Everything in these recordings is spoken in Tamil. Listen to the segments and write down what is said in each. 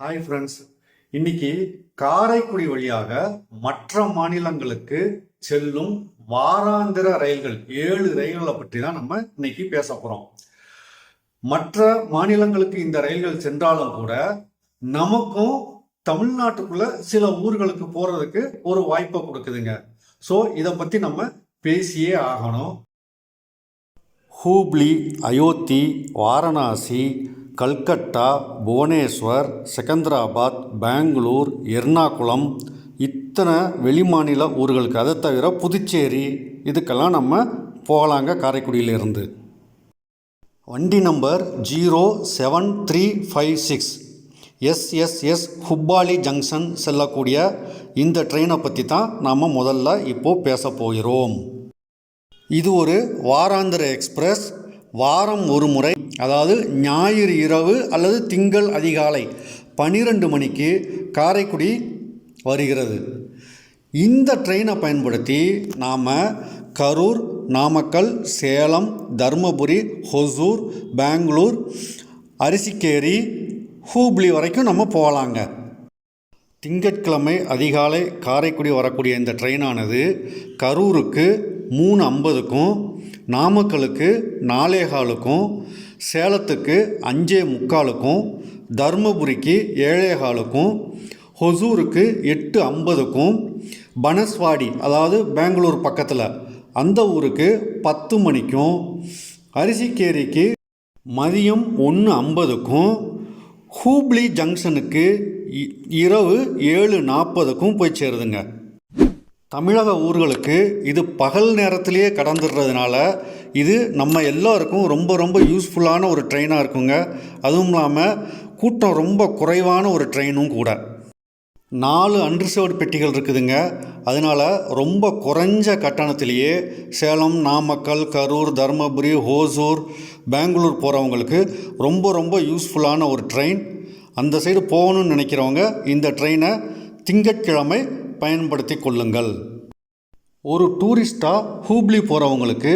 ஹாய் ஃப்ரெண்ட்ஸ் இன்னைக்கு காரைக்குடி வழியாக மற்ற மாநிலங்களுக்கு செல்லும் வாராந்திர ரயில்கள் ஏழு ரயில்களை பற்றி தான் நம்ம இன்னைக்கு பேச போகிறோம் மற்ற மாநிலங்களுக்கு இந்த ரயில்கள் சென்றாலும் கூட நமக்கும் தமிழ்நாட்டுக்குள்ள சில ஊர்களுக்கு போறதுக்கு ஒரு வாய்ப்பை கொடுக்குதுங்க. ஸோ இதை பற்றி நம்ம பேசியே ஆகணும். ஹூப்ளி அயோத்தி வாரணாசி கல்கட்டா புவனேஸ்வர் செகந்திராபாத் பெங்களூர் எர்ணாகுளம் இத்தனை வெளிமாநில ஊர்களுக்கு. அதை தவிர புதுச்சேரி இதுக்கெல்லாம் நம்ம போகலாங்க காரைக்குடியிலிருந்து. வண்டி number zero seven three five six. SSS Hubballi junction செல்லக்கூடிய இந்த ட்ரெயினை பற்றி தான் நாம் முதல்ல இப்போது பேச போகிறோம். இது ஒரு வாராந்திர எக்ஸ்பிரஸ். வாரம் ஒரு முறை அதாவது ஞாயிறு இரவு அல்லது திங்கள் அதிகாலை பன்னிரெண்டு மணிக்கு காரைக்குடி வருகிறது. இந்த ட்ரெயினை பயன்படுத்தி நாம் கரூர் நாமக்கல் சேலம் தருமபுரி ஹொசூர் பெங்களூர் அரிசிக்கேரி ஹூப்ளி வரைக்கும் நம்ம போகலாங்க. திங்கட்கிழமை அதிகாலை காரைக்குடி வரக்கூடிய இந்த ட்ரெயினானது கரூருக்கு மூணு ஐம்பதுக்கும் நாமக்கலுக்கு நாலேகாலுக்கும் சேலத்துக்கு அஞ்சே முக்காலுக்கும் தருமபுரிக்கு ஏழே காலுக்கும் ஹொசூருக்கு எட்டு ஐம்பதுக்கும் பனஸ்வாடி அதாவது பெங்களூர் பக்கத்தில் அந்த ஊருக்கு பத்து மணிக்கும் அரிசிக்கேரிக்கு மதியம் ஒன்று ஐம்பதுக்கும் ஹூப்ளி ஜங்ஷனுக்கு இ- இரவு ஏழு நாற்பதுக்கும் போய் சேருதுங்க. தமிழக ஊர்களுக்கு இது பகல் நேரத்திலேயே கடந்துடுறதுனால இது நம்ம எல்லாருக்கும் ரொம்ப ரொம்ப யூஸ்ஃபுல்லான ஒரு ட்ரெயினாக இருக்குங்க. அதுவும் இல்லாமல் கூட்டம் ரொம்ப குறைவான ஒரு ட்ரெயினும் கூட. நாலு அன்ரிசர்வ்டு பெட்டிகள் இருக்குதுங்க. அதனால் ரொம்ப குறைஞ்ச கட்டணத்திலேயே சேலம் நாமக்கல் கரூர் தருமபுரி ஹோசூர் பெங்களூர் போகிறவங்களுக்கு ரொம்ப ரொம்ப யூஸ்ஃபுல்லான ஒரு ட்ரெயின் அந்த சைடு போகணும்னு நினைக்கிறவங்க இந்த ட்ரெயினை திங்கட்கிழமை பயன்படுத்தி கொள்ளுங்கள். ஒரு டூரிஸ்டாக ஹூப்ளி போகிறவங்களுக்கு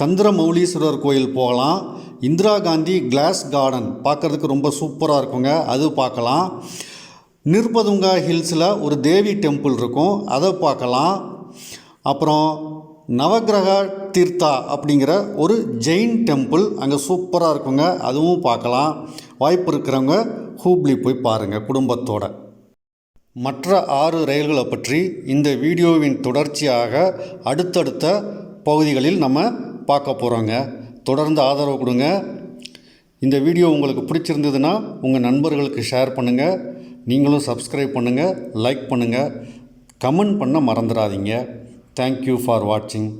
சந்திரமௌலீஸ்வரர் கோயில் போகலாம். Indira Gandhi glass garden. பார்க்குறதுக்கு ரொம்ப சூப்பராக இருக்குங்க. அது பார்க்கலாம். நிர்பதுங்கா ஹில்ஸில் ஒரு தேவி டெம்பிள் இருக்கும். அதை பார்க்கலாம். அப்புறம் நவக்கிரக தீர்த்தா அப்படிங்கிற ஒரு ஜெயின் டெம்பிள் அங்கே சூப்பராக இருக்குங்க. அதுவும் பார்க்கலாம். வாய்ப்பு இருக்கிறவங்க ஹூப்ளி போய் பாருங்கள் குடும்பத்தோட. மற்ற ஆறு ரயில்களை பற்றி இந்த வீடியோவின் தொடர்ச்சியாக அடுத்தடுத்த பகுதிகளில் நம்ம பார்க்க போகிறோங்க தொடர்ந்து ஆதரவு கொடுங்க. இந்த வீடியோ உங்களுக்கு பிடிச்சிருந்ததுன்னா உங்கள் நண்பர்களுக்கு ஷேர் பண்ணுங்கள் நீங்களும் சப்ஸ்கிரைப் பண்ணுங்கள் லைக் பண்ணுங்கள் கமெண்ட் பண்ண மறந்துடாதீங்க. தேங்க்யூ ஃபார் வாட்சிங்